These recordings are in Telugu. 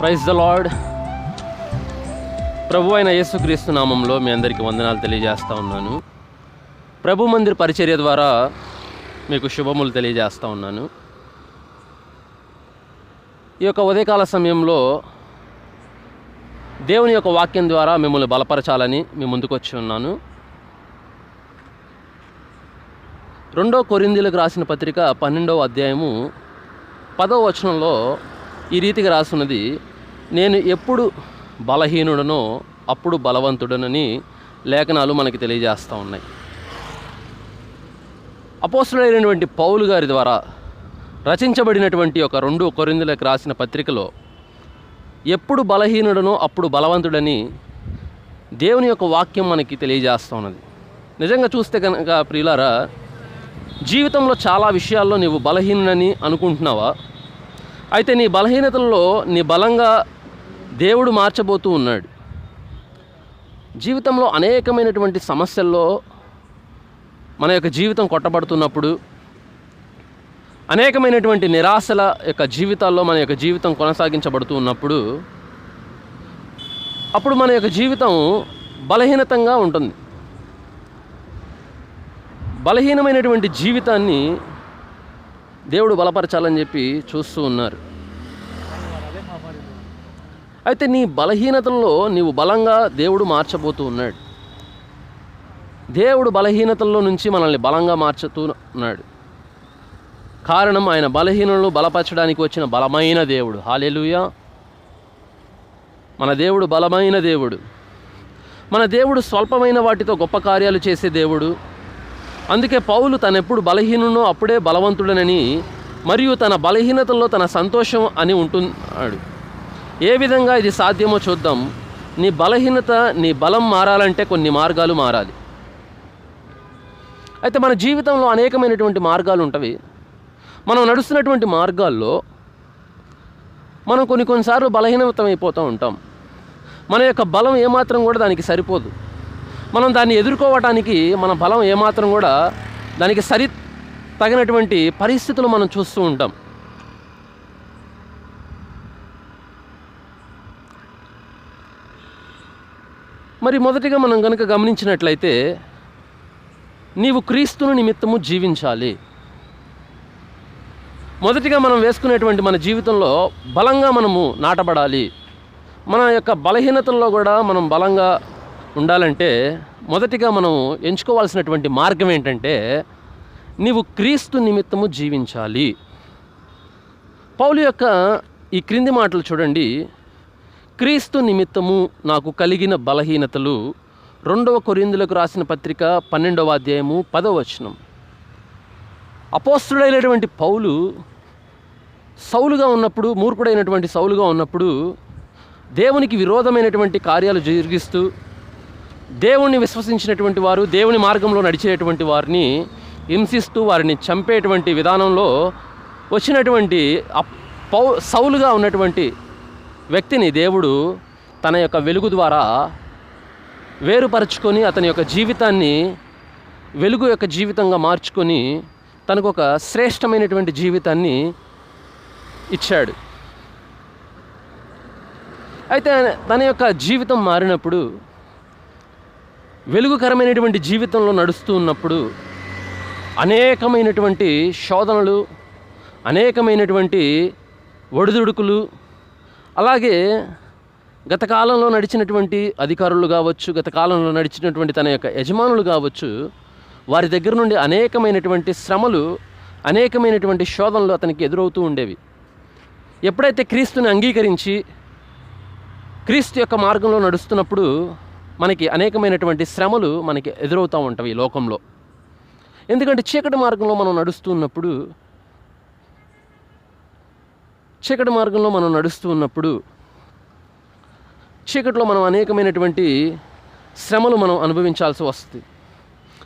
Praise the lord. ప్రభు అయిన యేసుక్రీస్తు నామంలో మీ అందరికీ వందనాలు తెలియజేస్తూ ఉన్నాను. ప్రభు మందిర్ పరిచర్య ద్వారా మీకు శుభములు తెలియజేస్తూ ఉన్నాను. ఈ యొక్క ఉదయకాల సమయంలో దేవుని యొక్క వాక్యం ద్వారా మిమ్మల్ని బలపరచాలని మీ ముందుకు వచ్చి ఉన్నాను. రెండో కొరిందీలకు రాసిన పత్రిక పన్నెండవ అధ్యాయము పదవ వచనంలో ఈ రీతిగా రాసున్నది నేను ఎప్పుడు బలహీనుడనో అప్పుడు బలవంతుడనని లేఖనాలు మనకి తెలియజేస్తూ ఉన్నాయి. అపోస్తుడైనటువంటి పౌలు గారి ద్వారా రచించబడినటువంటి ఒక రెండు కొరిందులకు రాసిన పత్రికలో ఎప్పుడు బలహీనుడనో అప్పుడు బలవంతుడని దేవుని యొక్క వాక్యం మనకి తెలియజేస్తూ ఉన్నది. నిజంగా చూస్తే కనుక ప్రియులారా జీవితంలో చాలా విషయాల్లో నీవు బలహీనని అనుకుంటున్నావా? అయితే నీ బలహీనతల్లో నీ బలంగా దేవుడు మార్చబోతూ ఉన్నాడు. జీవితంలో అనేకమైనటువంటి సమస్యల్లో మన యొక్క జీవితం కొట్టబడుతున్నప్పుడు అనేకమైనటువంటి నిరాశల యొక్క జీవితాల్లో మన యొక్క జీవితం కొనసాగించబడుతూ ఉన్నప్పుడు అప్పుడు మన యొక్క జీవితం బలహీనతంగా ఉంటుంది. బలహీనమైనటువంటి జీవితాన్ని దేవుడు బలపరచాలని చెప్పి చూస్తూ ఉన్నారు. అయితే నీ బలహీనతల్లో నీవు బలంగా దేవుడు మార్చబోతూ ఉన్నాడు. దేవుడు బలహీనతల్లో నుంచి మనల్ని బలంగా మార్చుతూ ఉన్నాడు. కారణం ఆయన బలహీనలను బలపరచడానికి వచ్చిన బలమైన దేవుడు. హాలెలుయా మన దేవుడు బలమైన దేవుడు. మన దేవుడు స్వల్పమైన వాటితో గొప్ప కార్యాలు చేసే దేవుడు. అందుకే పౌలు తనెప్పుడు బలహీనునో అప్పుడే బలవంతుడనని మరియు తన బలహీనతల్లో తన సంతోషం అని ఉంటున్నాడు. ఏ విధంగా ఇది సాధ్యమో చూద్దాం. నీ బలహీనత నీ బలం మారాలంటే కొన్ని మార్గాలు మారాలి. అయితే మన జీవితంలో అనేకమైనటువంటి మార్గాలు ఉంటవి. మనం నడుస్తున్నటువంటి మార్గాల్లో మనం కొన్ని కొన్నిసార్లు బలహీనతం ఉంటాం. మన యొక్క బలం ఏమాత్రం కూడా దానికి సరిపోదు. మనం దాన్ని ఎదుర్కోవటానికి మన బలం ఏమాత్రం కూడా దానికి సరి తగినటువంటి పరిస్థితులు మనం చూస్తూ ఉంటాం. మరి మొదటిగా మనం కనుక గమనించినట్లయితే నీవు క్రీస్తును నిమిత్తము జీవించాలి. మొదటిగా మనం వేసుకునేటువంటి మన జీవితంలో బలంగా మనము నాటబడాలి. మన యొక్క బలహీనతల్లో కూడా మనం బలంగా ఉండాలంటే మొదటిగా మనం ఎంచుకోవాల్సినటువంటి మార్గం ఏంటంటే నీవు క్రీస్తు నిమిత్తము జీవించాలి. పౌలు యొక్క ఈ క్రింది మాటలు చూడండి. క్రీస్తు నిమిత్తము నాకు కలిగిన బలహీనతలు రెండవ కొరిందులకు రాసిన పత్రిక పన్నెండవ అధ్యాయము పదవ వచనం. అపోస్తుడైనటువంటి పౌలు సౌలుగా ఉన్నప్పుడు మూర్ఖుడైనటువంటి సౌలుగా ఉన్నప్పుడు దేవునికి విరోధమైనటువంటి కార్యాలు జరిగిస్తూ దేవుణ్ణి విశ్వసించినటువంటి వారు దేవుని మార్గంలో నడిచేటువంటి వారిని హింసిస్తూ వారిని చంపేటువంటి విధానంలో వచ్చినటువంటి అప్- పౌ సౌలుగా ఉన్నటువంటి వ్యక్తిని దేవుడు తన యొక్క వెలుగు ద్వారా వేరుపరుచుకొని అతని యొక్క జీవితాన్ని వెలుగు యొక్క జీవితంగా మార్చుకొని తనకు ఒక శ్రేష్టమైనటువంటి జీవితాన్ని ఇచ్చాడు. అయితే తన యొక్క జీవితం మారినప్పుడు వెలుగుకరమైనటువంటి జీవితంలో నడుస్తూ ఉన్నప్పుడు అనేకమైనటువంటి శోధనలు అనేకమైనటువంటి ఒడిదుడుకులు అలాగే గత కాలంలో నడిచినటువంటి అధికారులు కావచ్చు గత కాలంలో నడిచినటువంటి తన యొక్క యజమానులు కావచ్చు వారి దగ్గర నుండి అనేకమైనటువంటి శ్రమలు అనేకమైనటువంటి శోధనలు అతనికి ఎదురవుతూ ఉండేవి. ఎప్పుడైతే క్రీస్తుని అంగీకరించి క్రీస్తు యొక్క మార్గంలో నడుస్తున్నప్పుడు మనకి అనేకమైనటువంటి శ్రమలు మనకి ఎదురవుతూ ఉంటాయి ఈ లోకంలో. ఎందుకంటే చీకటి మార్గంలో మనం నడుస్తున్నప్పుడు చీకటి మార్గంలో మనం నడుస్తూ ఉన్నప్పుడు చీకటిలో మనం అనేకమైనటువంటి శ్రమలు మనం అనుభవించాల్సి వస్తుంది.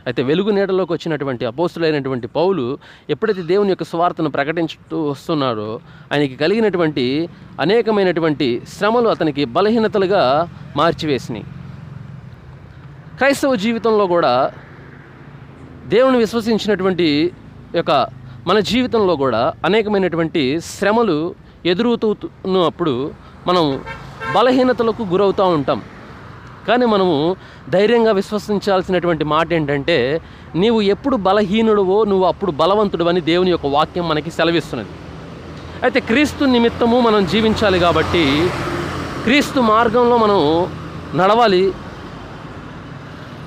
అయితే వెలుగు నీడలోకి వచ్చినటువంటి అపోస్తులైనటువంటి పౌలు ఎప్పుడైతే దేవుని యొక్క స్వార్థను ప్రకటించుతూ వస్తున్నాడో ఆయనకి కలిగినటువంటి అనేకమైనటువంటి శ్రమలు అతనికి బలహీనతలుగా మార్చివేసినాయి. క్రైస్తవ జీవితంలో కూడా దేవుని విశ్వసించినటువంటి యొక్క మన జీవితంలో కూడా అనేకమైనటువంటి శ్రమలు ఎదురవుతున్నప్పుడు మనం బలహీనతలకు గురవుతూ ఉంటాం. కానీ మనము ధైర్యంగా విశ్వసించాల్సినటువంటి మాట ఏంటంటే నీవు ఎప్పుడు బలహీనుడువో నువ్వు అప్పుడు బలవంతుడు అని దేవుని యొక్క వాక్యం మనకి సెలవిస్తున్నది. అయితే క్రీస్తు నిమిత్తము మనం జీవించాలి కాబట్టి క్రీస్తు మార్గంలో మనం నడవాలి.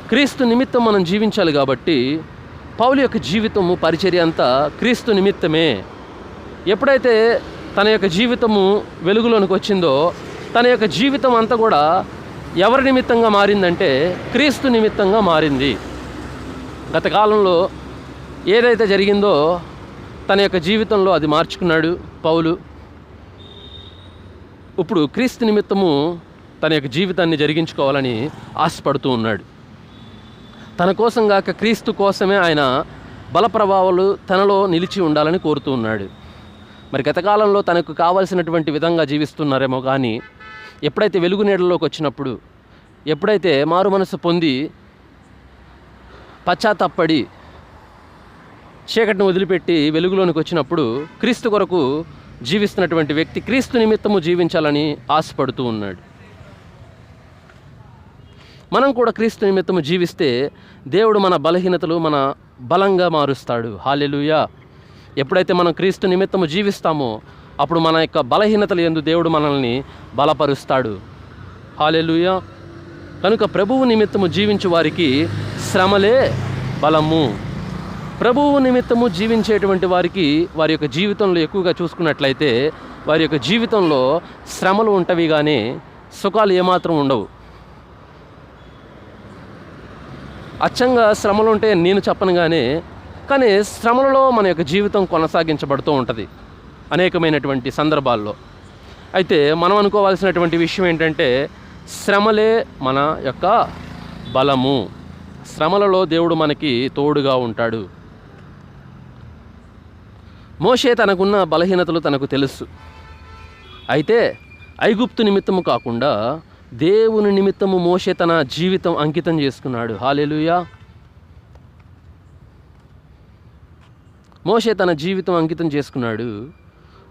క్రీస్తు నిమిత్తం మనం జీవించాలి కాబట్టి పౌలు యొక్క జీవితము పరిచర్య అంతా క్రీస్తు నిమిత్తమే. ఎప్పుడైతే తన యొక్క జీవితము వెలుగులోనికి వచ్చిందో తన యొక్క జీవితం అంతా కూడా ఎవరి నిమిత్తంగా మారిందంటే క్రీస్తు నిమిత్తంగా మారింది. గత కాలంలో ఏదైతే జరిగిందో తన యొక్క జీవితంలో అది మార్చుకున్నాడు పౌలు. ఇప్పుడు క్రీస్తు నిమిత్తము తన యొక్క జీవితాన్ని జరిగించుకోవాలని ఆశపడుతూ ఉన్నాడు. తన కోసం కాక క్రీస్తు కోసమే ఆయన బలప్రభావాలు తనలో నిలిచి ఉండాలని కోరుతూ ఉన్నాడు. మరి గతకాలంలో తనకు కావలసినటువంటి విధంగా జీవిస్తున్నారేమో కానీ ఎప్పుడైతే వెలుగు నీడలోకి వచ్చినప్పుడు ఎప్పుడైతే మారు మనసు పొంది పశ్చాత్తప్పడి చీకటిని వదిలిపెట్టి వెలుగులోనికి వచ్చినప్పుడు క్రీస్తు కొరకు జీవిస్తున్నటువంటి వ్యక్తి క్రీస్తు నిమిత్తము జీవించాలని ఆశపడుతూ ఉన్నాడు. మనం కూడా క్రీస్తు నిమిత్తము జీవిస్తే దేవుడు మన బలహీనతలు మన బలంగా మారుస్తాడు. హాలెలుయా ఎప్పుడైతే మనం క్రీస్తు నిమిత్తము జీవిస్తామో అప్పుడు మన యొక్క బలహీనతలు ఎందు దేవుడు మనల్ని బలపరుస్తాడు. హాలెలుయ కనుక ప్రభువు నిమిత్తము జీవించు వారికి శ్రమలే బలము. ప్రభువు నిమిత్తము జీవించేటువంటి వారికి వారి యొక్క జీవితంలో ఎక్కువగా చూసుకున్నట్లయితే వారి యొక్క జీవితంలో శ్రమలు ఉంటవి కానీ సుఖాలు ఏమాత్రం ఉండవు. అచ్చంగా శ్రమలు ఉంటే నేను చెప్పను కానీ కానీ శ్రమలలో మన యొక్క జీవితం కొనసాగించబడుతూ ఉంటుంది అనేకమైనటువంటి సందర్భాల్లో. అయితే మనం అనుకోవాల్సినటువంటి విషయం ఏంటంటే శ్రమలే మన యొక్క బలము. శ్రమలలో దేవుడు మనకి తోడుగా ఉంటాడు. మోషే తనకున్న బలహీనతలు తనకు తెలుసు. అయితే ఐగుప్తు నిమిత్తము కాకుండా దేవుని నిమిత్తము మోషే తన జీవితం అంకితం చేసుకున్నాడు. హాలెలుయా! మోషే తన జీవితం అంకితం చేసుకున్నాడు.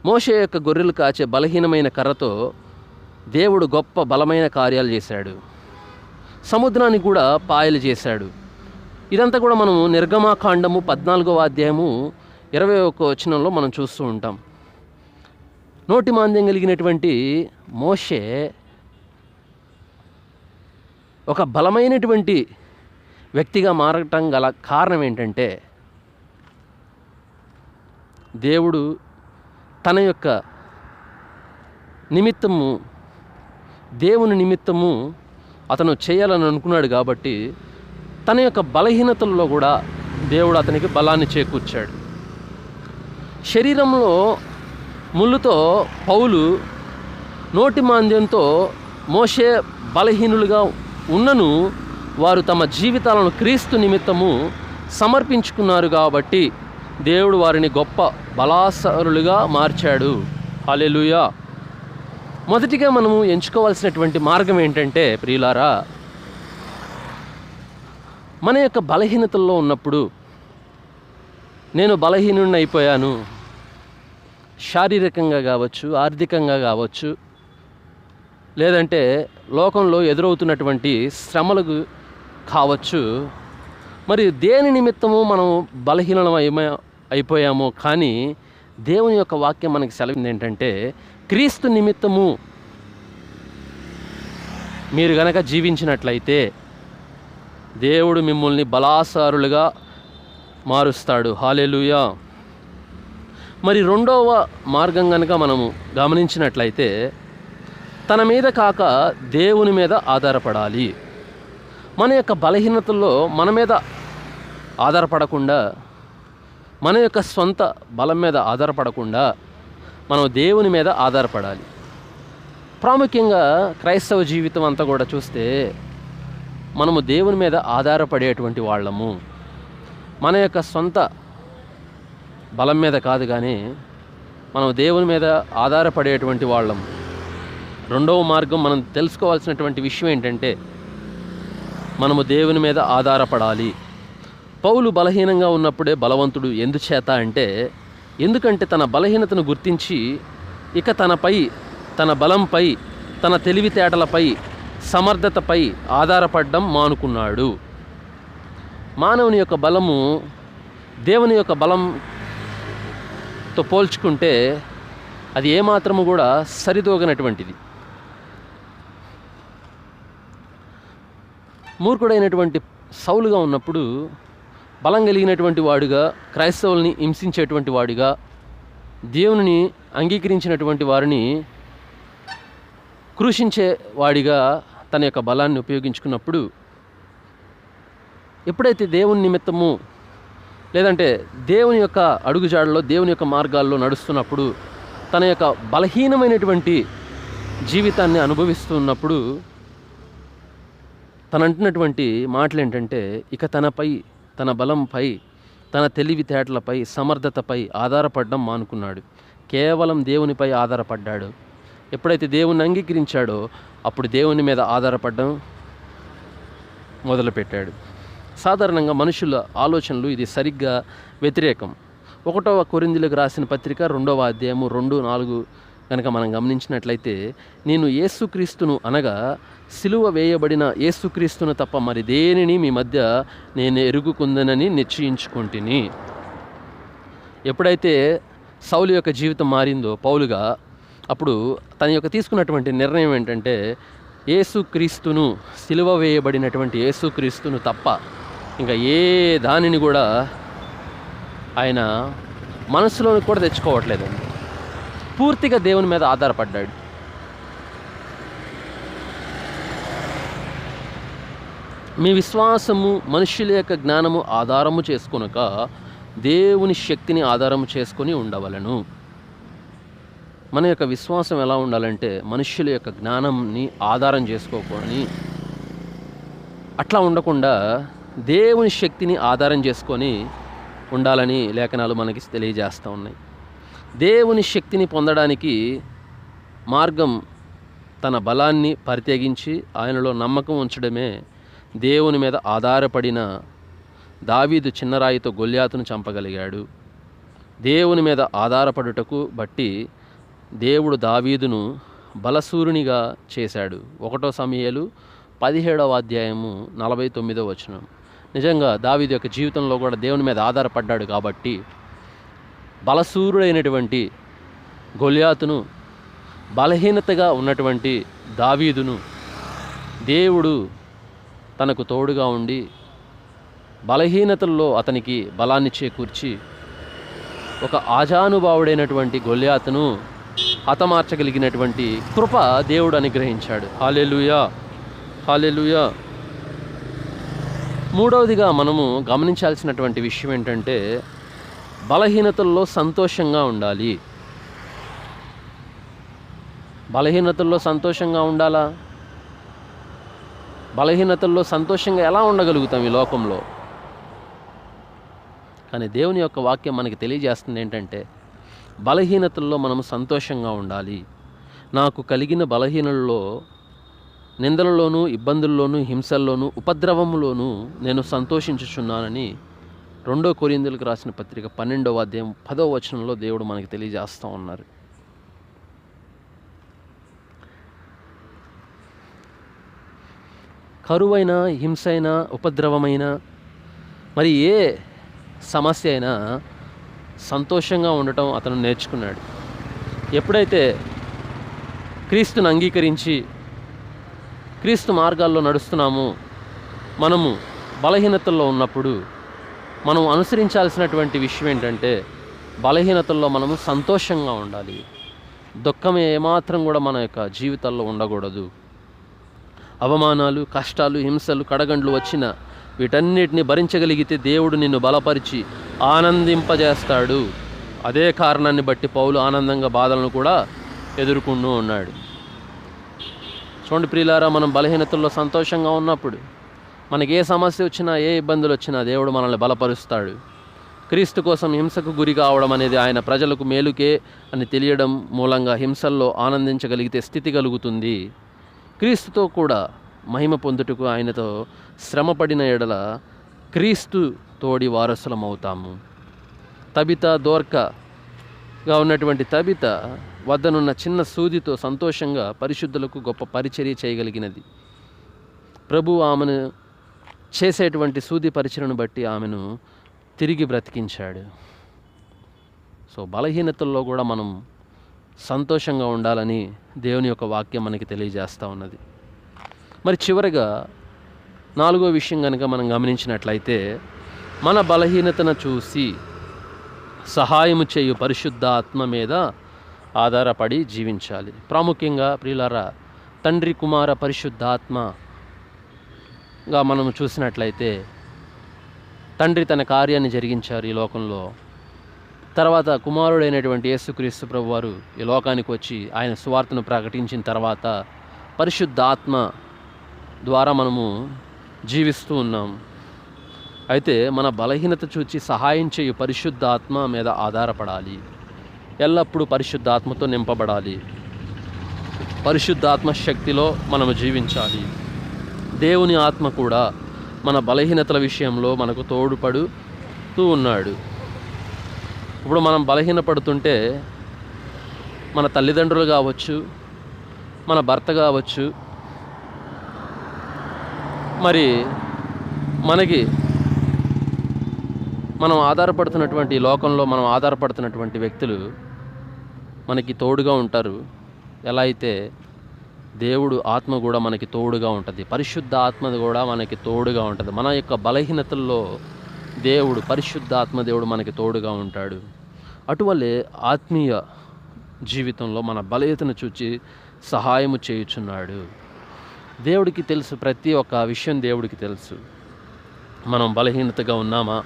మోషే యొక్క గొర్రెలు కాచే బలహీనమైన కర్రతో దేవుడు గొప్ప బలమైన కార్యాలు చేశాడు. సముద్రాన్ని కూడా పాయలు చేశాడు. ఇదంతా కూడా మనము నిర్గమాకాండము పద్నాలుగవ అధ్యాయము ఇరవై ఒక్క వచనంలో మనం చూస్తూ ఉంటాం. నోటి మాంద్యం కలిగినటువంటి మోషే ఒక బలమైనటువంటి వ్యక్తిగా మారటం గల కారణం ఏంటంటే దేవుడు తన యొక్క నిమిత్తము దేవుని నిమిత్తము అతను చేయాలని అనుకున్నాడు కాబట్టి తన యొక్క బలహీనతల్లో కూడా దేవుడు అతనికి బలాన్ని చేకూర్చాడు. శరీరంలో ముళ్ళుతో పౌలు నోటి మాంద్యంతో మోసే బలహీనులుగా ఉన్నను వారు తమ జీవితాలను క్రీస్తు నిమిత్తము సమర్పించుకున్నారు కాబట్టి దేవుడు వారిని గొప్ప బలాసరులుగా మార్చాడు. హల్లెలూయా. మొదటిగా మనము ఎంచుకోవాల్సినటువంటి మార్గం ఏంటంటే ప్రియులారా మన యొక్క బలహీనతల్లో ఉన్నప్పుడు నేను బలహీనుడిని అయిపోయాను. శారీరకంగా కావచ్చు ఆర్థికంగా కావచ్చు లేదంటే లోకంలో ఎదురవుతున్నటువంటి శ్రమలకు కావచ్చు మరి దేని నిమిత్తము మనం బలహీనం అయిపోయామో కానీ దేవుని యొక్క వాక్యం మనకి సెలవు ఏంటంటే క్రీస్తు నిమిత్తము మీరు గనక జీవించినట్లయితే దేవుడు మిమ్మల్ని బలాసారులుగా మారుస్తాడు. హాలెలుయా మరి రెండవ మార్గం కనుక మనము గమనించినట్లయితే తన మీద కాక దేవుని మీద ఆధారపడాలి. మన యొక్క బలహీనతల్లో మన మీద ఆధారపడకుండా మన యొక్క సొంత బలం మీద ఆధారపడకుండా మనం దేవుని మీద ఆధారపడాలి. ప్రాముఖ్యంగా క్రైస్తవ జీవితం అంతా కూడా చూస్తే మనము దేవుని మీద ఆధారపడేటువంటి వాళ్ళము. మన యొక్క సొంత బలం మీద కాదు కానీ మనం దేవుని మీద ఆధారపడేటువంటి వాళ్ళము. రెండవ మార్గం మనం తెలుసుకోవాల్సినటువంటి విషయం ఏంటంటే మనము దేవుని మీద ఆధారపడాలి. పౌలు బలహీనంగా ఉన్నప్పుడే బలవంతుడు ఎందుచేత అంటే ఎందుకంటే తన బలహీనతను గుర్తించి ఇక తనపై తన బలంపై తన తెలివితేటలపై సమర్థతపై ఆధారపడడం మానుకున్నాడు. మానవుని యొక్క బలము దేవుని యొక్క బలంతో పోల్చుకుంటే అది ఏమాత్రము కూడా సరిదోగనటువంటిది. మూర్ఖుడైనటువంటి సౌలుగా ఉన్నప్పుడు బలం కలిగినటువంటి వాడుగా క్రైస్తవుల్ని హింసించేటువంటి వాడిగా దేవుని అంగీకరించినటువంటి వారిని క్రూషించే వాడిగా తన యొక్క బలాన్ని ఉపయోగించుకున్నప్పుడు ఎప్పుడైతే దేవుని నిమిత్తము లేదంటే దేవుని యొక్క అడుగుజాడలో దేవుని యొక్క మార్గాల్లో నడుస్తున్నప్పుడు తన యొక్క బలహీనమైనటువంటి జీవితాన్ని అనుభవిస్తున్నప్పుడు తను అంటున్నటువంటి మాటలు ఏంటంటే ఇక తనపై తన బలంపై తన తెలివితేటలపై సమర్థతపై ఆధారపడడం మానుకున్నాడు. కేవలం దేవునిపై ఆధారపడ్డాడు. ఎప్పుడైతే దేవుని అంగీకరించాడో అప్పుడు దేవుని మీద ఆధారపడడం మొదలుపెట్టాడు. సాధారణంగా మనుషుల ఆలోచనలు ఇది సరిగ్గా వ్యతిరేకం. ఒకటవ కొరిందులకు రాసిన పత్రిక రెండవ అధ్యాయము రెండు నాలుగు కనుక మనం గమనించినట్లయితే నేను యేసుక్రీస్తును అనగా సిలువ వేయబడిన యేసుక్రీస్తును తప్ప మరి దేనిని మీ మధ్య నేను ఎరుగుకుందనని నిశ్చయించుకుంటుని? ఎప్పుడైతే సౌలు యొక్క జీవితం మారిందో పౌలుగా అప్పుడు తన యొక్క తీసుకున్నటువంటి నిర్ణయం ఏంటంటే యేసుక్రీస్తును సిలువ వేయబడినటువంటి యేసుక్రీస్తును తప్ప ఇంకా ఏ దానిని కూడా ఆయన మనసులోని కూడా తెచ్చుకోవట్లేదండి. పూర్తిగా దేవుని మీద ఆధారపడ్డాడు. మీ విశ్వాసము మనుష్యుల యొక్క జ్ఞానము ఆధారము చేసుకొనక దేవుని శక్తిని ఆధారము చేసుకొని ఉండవలను. మన యొక్క విశ్వాసం ఎలా ఉండాలంటే మనుష్యుల యొక్క జ్ఞానంని ఆధారం చేసుకోకొని అట్లా ఉండకుండా దేవుని శక్తిని ఆధారం చేసుకొని ఉండాలని లేఖనాలు మనకి తెలియజేస్తూ ఉన్నాయి. దేవుని శక్తిని పొందడానికి మార్గం తన బలాన్ని పరిత్యగించి ఆయనలో నమ్మకం ఉంచడమే దేవుని మీద ఆధారపడిన దావీదు చిన్నరాయితో గొల్యాతును చంపగలిగాడు. దేవుని మీద ఆధారపడుటకు బట్టి దేవుడు దావీదును బలసూరునిగా చేశాడు. ఒకటో సమయాలు పదిహేడవ అధ్యాయము నలభై తొమ్మిదో వచనం. నిజంగా దావీదు యొక్క జీవితంలో కూడా దేవుని మీద ఆధారపడ్డాడు కాబట్టి బలసూరుడైనటువంటి గొల్యాతును బలహీనతగా ఉన్నటువంటి దావీదును దేవుడు తనకు తోడుగా ఉండి బలహీనతల్లో అతనికి బలాన్ని చేకూర్చి ఒక ఆజానుభావుడైనటువంటి గొల్యాతును హతమార్చగలిగినటువంటి కృప దేవుడు అనుగ్రహించాడు. హాలెలుయా హాలెలుయా మూడవదిగా మనము గమనించాల్సినటువంటి విషయం ఏంటంటే బలహీనతల్లో సంతోషంగా ఉండాలి. బలహీనతల్లో సంతోషంగా ఉండాలా? బలహీనతల్లో సంతోషంగా ఎలా ఉండగలుగుతాం ఈ లోకంలో? కానీ దేవుని యొక్క వాక్యం మనకి తెలియజేస్తుంది ఏంటంటే బలహీనతల్లో మనం సంతోషంగా ఉండాలి. నాకు కలిగిన బలహీనల్లో నిందలలోనూ ఇబ్బందుల్లోనూ హింసల్లోనూ ఉపద్రవములోనూ నేను సంతోషించుచున్నానని రెండో కొరిందులకు రాసిన పత్రిక పన్నెండవ అధ్యాయం పదవ వచనంలో దేవుడు మనకి తెలియజేస్తూ ఉన్నారు. కరువైన హింసైన ఉపద్రవమైన మరి ఏ సమస్య అయినా సంతోషంగా ఉండటం అతను నేర్చుకున్నాడు. ఎప్పుడైతే క్రీస్తుని అంగీకరించి క్రీస్తు మార్గాల్లో నడుస్తున్నామో మనము బలహీనతల్లో ఉన్నప్పుడు మనం అనుసరించాల్సినటువంటి విషయం ఏంటంటే బలహీనతల్లో మనము సంతోషంగా ఉండాలి. దుఃఖం ఏమాత్రం కూడా మన యొక్క జీవితాల్లో ఉండకూడదు. అవమానాలు కష్టాలు హింసలు కడగండ్లు వచ్చిన వీటన్నిటిని భరించగలిగితే దేవుడు నిన్ను బలపరిచి ఆనందింపజేస్తాడు. అదే కారణాన్ని బట్టి పౌలు ఆనందంగా బాధలను కూడా ఎదుర్కొంటూ ఉన్నాడు. చూడండి ప్రియులారా మనం బలహీనతల్లో సంతోషంగా ఉన్నప్పుడు మనకి ఏ సమస్య వచ్చినా ఏ ఇబ్బందులు వచ్చినా దేవుడు మనల్ని బలపరుస్తాడు. క్రీస్తు కోసం హింసకు గురి కావడం అనేది ఆయన ప్రజలకు మేలుకే అని తెలియడం మూలంగా హింసల్లో ఆనందించగలిగితే స్థితి కలుగుతుంది. క్రీస్తుతో కూడా మహిమ పొందుటకు ఆయనతో శ్రమపడిన ఎడల క్రీస్తు తోడి వారసులం అవుతాము తబిత దోర్కగా ఉన్నటువంటి తబిత వద్దనున్న చిన్న సూదితో సంతోషంగా పరిశుద్ధులకు గొప్ప పరిచర్య చేయగలిగినది. ప్రభు ఆమెను చేసేటువంటి సూది పరిచయను బట్టి ఆమెను తిరిగి బ్రతికించాడు. సో బలహీనతల్లో కూడా మనం సంతోషంగా ఉండాలని దేవుని యొక్క వాక్యం మనకి తెలియజేస్తూ ఉన్నది. మరి చివరగా నాలుగో విషయం కనుక మనం గమనించినట్లయితే మన బలహీనతను చూసి సహాయము చేయు పరిశుద్ధ ఆత్మ మీద ఆధారపడి జీవించాలి. ప్రాముఖ్యంగా ప్రియులారా తండ్రి కుమార పరిశుద్ధాత్మ గా మనం చూసినట్లయితే తండ్రి తన కార్యాన్ని జరిగించారు ఈ లోకంలో. తర్వాత కుమారుడైనటువంటి యేసుక్రీస్తు ప్రభు వారు ఈ లోకానికి వచ్చి ఆయన సువార్తను ప్రకటించిన తర్వాత పరిశుద్ధ ఆత్మ ద్వారా మనము జీవిస్తూ ఉన్నాం. అయితే మన బలహీనత చూచి సహాయం చేయు పరిశుద్ధ ఆత్మ మీద ఆధారపడాలి. ఎల్లప్పుడూ పరిశుద్ధాత్మతో నింపబడాలి. పరిశుద్ధాత్మ శక్తిలో మనము జీవించాలి. దేవుని ఆత్మ కూడా మన బలహీనతల విషయంలో మనకు తోడుపడుతూ ఉన్నాడు. ఇప్పుడు మనం బలహీనపడుతుంటే మన తల్లిదండ్రులు కావచ్చు మన భర్త కావచ్చు మరి మనకి మనం ఆధారపడుతున్నటువంటి లోకంలో మనం ఆధారపడుతున్నటువంటి వ్యక్తులు మనకి తోడుగా ఉంటారు. ఎలా అయితే దేవుడు ఆత్మ కూడా మనకి తోడుగా ఉంటుంది. పరిశుద్ధ ఆత్మ కూడా మనకి తోడుగా ఉంటుంది. మన యొక్క బలహీనతల్లో దేవుడు పరిశుద్ధ ఆత్మ దేవుడు మనకి తోడుగా ఉంటాడు. అటువలే ఆత్మీయ జీవితంలో మన బలహీతను చూచి సహాయము చేయుచున్నాడు. దేవుడికి తెలుసు ప్రతి ఒక్క విషయం దేవుడికి తెలుసు. మనం బలహీనతగా ఉన్నామా?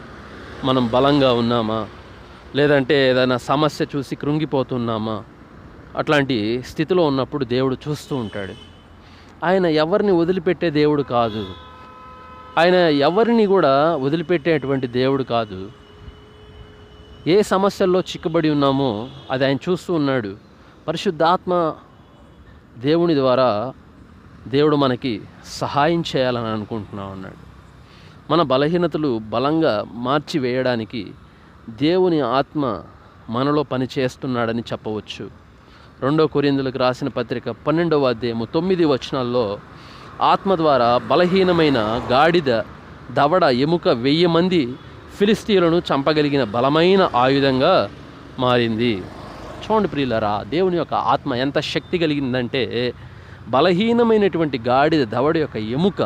మనం బలంగా ఉన్నామా? లేదంటే ఏదైనా సమస్య చూసి కృంగిపోతున్నామా? అట్లాంటి స్థితిలో ఉన్నప్పుడు దేవుడు చూస్తూ ఉంటాడు. ఆయన ఎవరిని వదిలిపెట్టే దేవుడు కాదు. ఆయన ఎవరిని కూడా వదిలిపెట్టేటువంటి దేవుడు కాదు. ఏ సమస్యల్లో చిక్కుబడి ఉన్నామో అది ఆయన చూస్తూ ఉన్నాడు. పరిశుద్ధాత్మ దేవుని ద్వారా దేవుడు మనకి సహాయం చేయాలని అనుకుంటున్నా ఉన్నాడు. మన బలహీనతలు బలంగా మార్చి వేయడానికి దేవుని ఆత్మ మనలో పనిచేస్తున్నాడని చెప్పవచ్చు. రెండో కొరిందులకు రాసిన పత్రిక పన్నెండవ అధ్యాయము తొమ్మిది వచనాల్లో ఆత్మ ద్వారా బలహీనమైన గాడిద దవడ ఎముక వెయ్యి మంది ఫిలిస్తీన్లను చంపగలిగిన బలమైన ఆయుధంగా మారింది. చూడండి ప్రియులరా దేవుని యొక్క ఆత్మ ఎంత శక్తి కలిగిందంటే బలహీనమైనటువంటి గాడిద దవడ యొక్క ఎముక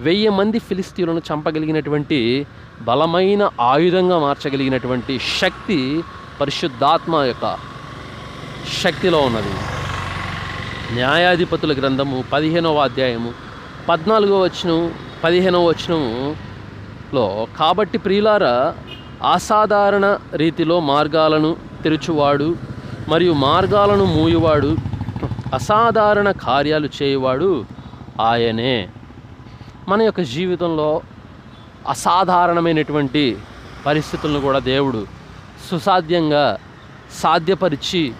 వెయ్యి మంది ఫిలిస్తీన్లను చంపగలిగినటువంటి బలమైన ఆయుధంగా మార్చగలిగినటువంటి శక్తి పరిశుద్ధాత్మ యొక్క శక్తిలో ఉన్నది. న్యాయాధిపతుల గ్రంథము పదిహేనవ అధ్యాయము పద్నాలుగో వచనం పదిహేనవ వచనములో కాబట్టి ప్రియులారా అసాధారణ రీతిలో మార్గాలను తెరుచువాడు మరియు మార్గాలను మూయువాడు అసాధారణ కార్యాలు చేయువాడు ఆయనే. మన యొక్క జీవితంలో అసాధారణమైనటువంటి పరిస్థితులను కూడా దేవుడు సుసాధ్యంగా సాధ్యపరిచి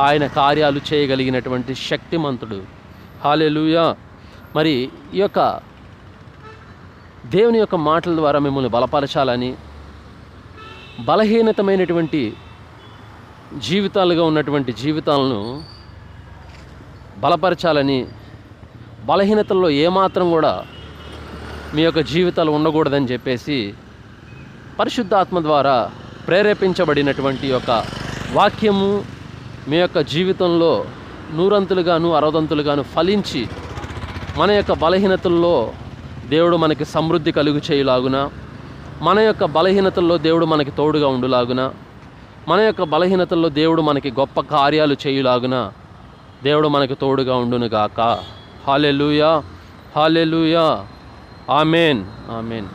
ఆయన కార్యాలు చేయగలిగినటువంటి శక్తిమంతుడు. హాలెలుయా మరి ఈ యొక్క దేవుని యొక్క మాటల ద్వారా మిమ్మల్ని బలపరచాలని బలహీనతమైనటువంటి జీవితాలుగా ఉన్నటువంటి జీవితాలను బలపరచాలని బలహీనతల్లో ఏమాత్రం కూడా మీ యొక్క జీవితాలు ఉండకూడదని చెప్పేసి పరిశుద్ధాత్మ ద్వారా ప్రేరేపించబడినటువంటి యొక్క వాక్యము మీ యొక్క జీవితంలో నూరంతులుగాను అరవదంతులుగాను ఫలించి మన యొక్క బలహీనతల్లో దేవుడు మనకి సమృద్ధి కలుగు చేయులాగున మన యొక్క బలహీనతల్లో దేవుడు మనకి తోడుగా ఉండులాగున మన యొక్క బలహీనతల్లో దేవుడు మనకి గొప్ప కార్యాలు చేయులాగున దేవుడు మనకి తోడుగా ఉండునుగాక. Hallelujah hallelujah. Amen amen.